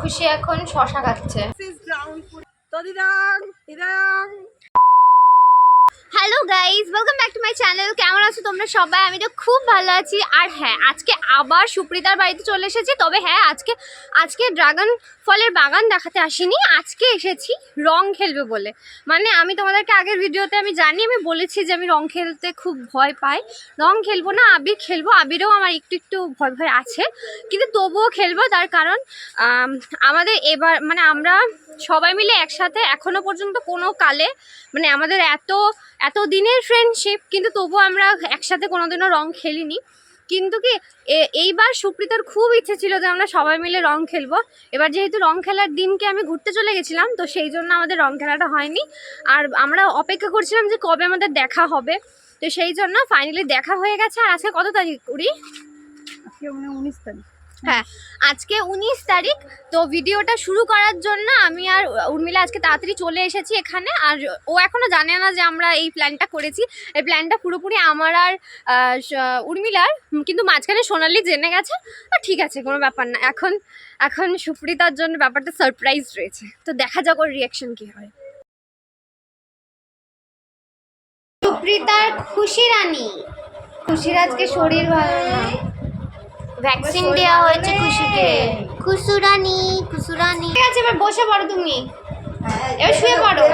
খুশি এখন শশা খাচ্ছে। Hello guys welcome back to my channel কেমন আছো তোমরা সবাই? আমি তো খুব ভালো আছি। আর হ্যাঁ আজকে আবার সুপ্রিতার বাড়িতে চলে এসেছি। তবে হ্যাঁ আজকে আজকে ড্রাগন ফলের বাগান দেখাতে আসিনি। আজকে এসেছি রং খেলবে বলে। মানে আমি তোমাদেরকে আগের ভিডিওতে আমি জানি, আমি বলেছি যে আমি রং খেলতে খুব ভয় পাই। রং খেলব না, আবির খেলব। আবিরও আমার একটু একটু ভয় ভয় আছে। কিন্তু তবুও খেলব। তার কারণ আমাদের এবার মানে আমরা সবাই মিলে একসাথে এখনও পর্যন্ত কোনো কালে মানে আমাদের এত এত দিনের ফ্রেন্ডশিপ কিন্তু তবুও আমরা একসাথে কোনো কোনোদিনও রং খেলিনি। কিন্তু কি এইবার সুপ্রিতার খুব ইচ্ছে ছিল যে আমরা সবাই মিলে রং খেলব। এবার যেহেতু রং খেলার দিনকে আমি ঘুরতে চলে গেছিলাম, তো সেই জন্য আমাদের রং খেলাটা হয়নি। আর আমরা অপেক্ষা করছিলাম যে কবে আমাদের দেখা হবে। তো সেই জন্য ফাইনালি দেখা হয়ে গেছে। আর আজকে কত তারিখ কুড়ি উনিশ তারিখ। হ্যাঁ আজকে উনিশ তারিখ, তো ভিডিওটা শুরু করার জন্য আমি আর উর্মিলা আজকে তাড়াতাড়ি চলে এসেছি এখানে, আর ও এখনও জানে না যে আমরা এই প্ল্যানটা করেছি। এই প্ল্যানটা পুরোপুরি আমার আর উর্মিলার, কিন্তু মাঝখানে সোনালি জেনে গেছে। ঠিক আছে, কোনো ব্যাপার না, এখন এখন সুপ্রিতার জন্য ব্যাপারটা সারপ্রাইজ রয়েছে। তো দেখা যাক ওর রিয়াকশন কি হয়। সুপ্রিতার খুশি রানী। খুশির আজকে শরীর ভালো না। ভ্যাকসিন দেওয়া হয়েছে খুশিকে। খুশুরানি খুশুরানি। ঠিক আছে এবার বসে পড়ো তুমি। এবার শুয়ে পড়ো।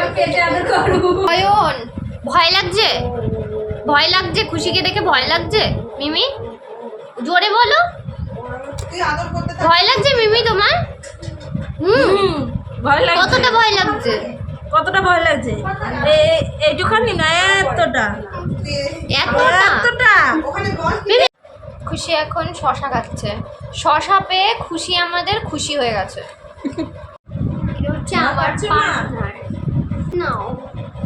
অয়ন ভয় লাগছে? ভয় লাগছে? খুশিকে দেখে ভয় লাগছে? মিমি জোরে বলো। ভয় লাগছে মিমি তোমার? হুম। ভয় লাগছে। কতটা ভয় লাগছে? কতটা ভয় লাগছে? এ- এইটুখানি না এতটা। এতটা? খুশি এখন শশা খাচ্ছে। শশা পেয়ে খুশি আমাদের খুশি হয়ে গেছে। এটা হচ্ছে আমার নাও।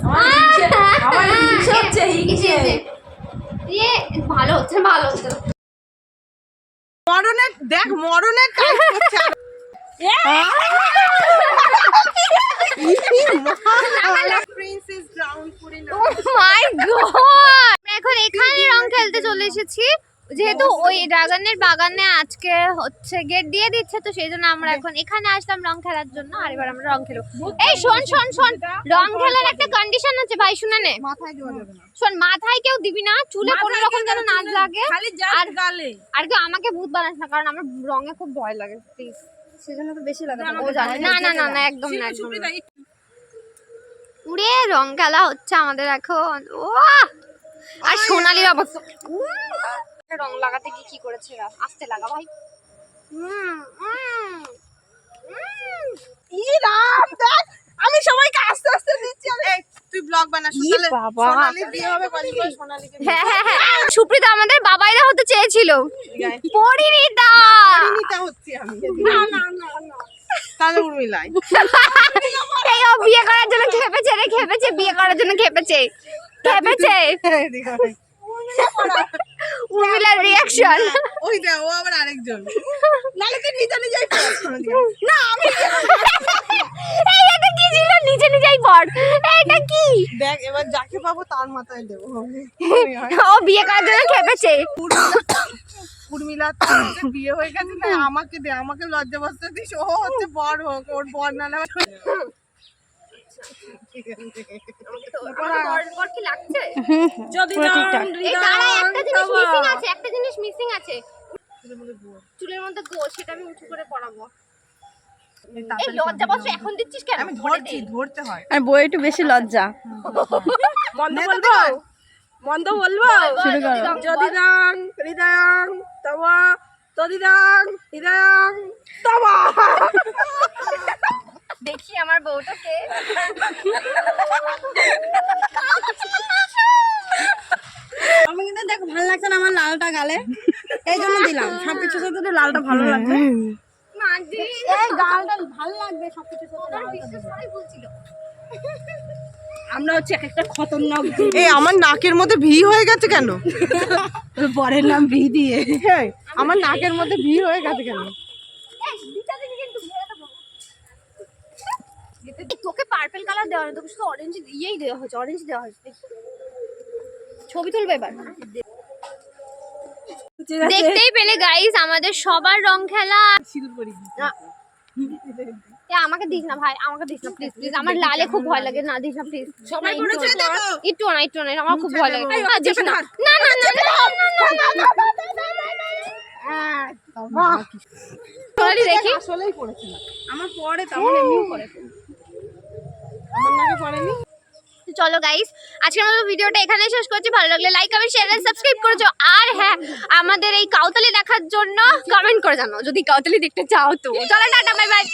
ইয়ে ভালো হচ্ছে ভালো হচ্ছে। মরণের দেখ মরণের কাজ করছে গড এখন এখানে রং খেলতে চলে এসেছি। যেহেতু ওই ড্রাগনের বাগানে আজকে হচ্ছে গেট দিয়ে দিচ্ছে তো সেই জন্য আমরা এখন এখানে আসলাম রং খেলার জন্য। আর এবার আমরা রং খেলব। এই শোন শোন শোন। রং খেলার একটা কন্ডিশন আছে ভাই শুনে নে। মাথায় দেওয়া যাবে না। শোন মাথায় কেউ দিবি না চুলে কোনো রকম যেন নাচ লাগে। খালি আর গালে। আর কেউ আমাকে ভূত বানাস না কারণ আমার রঙে খুব ভয় লাগে প্লিজ সেজন্য তো বেশি লাগে। ও জানে না না না না একদম না একদম উড়ে রং খেলা হচ্ছে আমাদের এখন। ও আর সোনালির অবস্থা। রং লাগাতে গিয়ে কি করেছে? আস্তে লাগা ভাই। দেখ আমি সবাইকে আস্তে আস্তে দিচ্ছি আর। তুই ব্লগ বানা সোনালি সোনালি বিয়ে হবে সোনালিকে হ্যাঁ হ্যাঁ হ্যাঁ। সুপ্রিতা আমাদের বাবাইরা হতে চেয়েছিল। পরিণীতা। পরিণীতা হচ্ছি আমি না না না না। তাহলে উর্মিলাই। এই ও বিয়ে করার জন্য খেপেছে রে খেপেছে বিয়ে করার জন্য খেপেছে। খেপেছে। উর্মিলার রিয়াকশন ওই দেখ ও আবার আরেকজন। নালে তুই নিজে নিজেই না আমি এই এটা কি ছিল? নিচে নিচেই পড়। এটা কি? দেখ এবার যাকে পাবো তার মাথায় দেবো। ও বিয়ে করার জন্য খেপেছে। উর্মিলা বিয়ে হয়ে গেছে তাই আমাকে দে আমাকে লজ্জা বসতে দিস। ও হচ্ছে বর হোক ওর বর না লাগছে? যদি একটা জিনিস মিসিং আছে একটা জিনিস মিসিং আছে। চুলের মধ্যে গো সেটা আমি উঁচু করে পরাবো। এই লজ্জা এখন দিচ্ছিস কেন? আমি পরে ধরছি দে। ধরতে হয়। আমি বই একটু বেশি লজ্জা। বন্ধ বলব? বন্ধ বলব? শুরু করো। যদি দাং হৃদয়ং তব তদি দাং হৃদয়ং তব। দেখি আমার বউটাকে কিন্তু দেখ ভালো লাগছে না আমার লালটা গালে এই জন্য দিলাম। সব কিছুর সাথে লালটা ভালো লাগবে। আমরা হচ্ছে এক একটা খতরনাক এই আমার নাকের মধ্যে ভি হয়ে গেছে কেন? পরের নাম ভি দিয়ে। হ্যাঁ আমার নাকের মধ্যে ভি হয়ে গেছে কেন? তোকে পার্পল কালার দেওয়া না তোকে শুধু অরেঞ্জ ইয়েই দেওয়া হয়েছে অরেঞ্জ দেওয়া হয়েছে ছবি তুলবে এবার? দেখতেই পেলে গাইস আমাদের সবার রং খেলা সিঁদুর পরি আমাকে দিস না ভাই আমাকে দিস না প্লিজ প্লিজ আমার লালে খুব ভয় লাগে না দিস না প্লিজ সবাই পড়েছে দেখো একটু না একটু না আমার খুব ভয় লাগে না, দিস না না না না না, না, না, না, না, না। দেখি আসলেই পড়েছে না আমার পরে তো আমার এমনিও পরে আমার নাকে পড়েনি চলো গাইস আজকের মতো ভিডিওটা এখানে শেষ করছি। ভালো লাগলে like comment share and subscribe করেছ আর হ্যাঁ আমাদের এই কাউতালি দেখার জন্য কমেন্ট করে জানো যদি কাউতালি দেখতে চাও তো। চলো, টাটা বাই বাই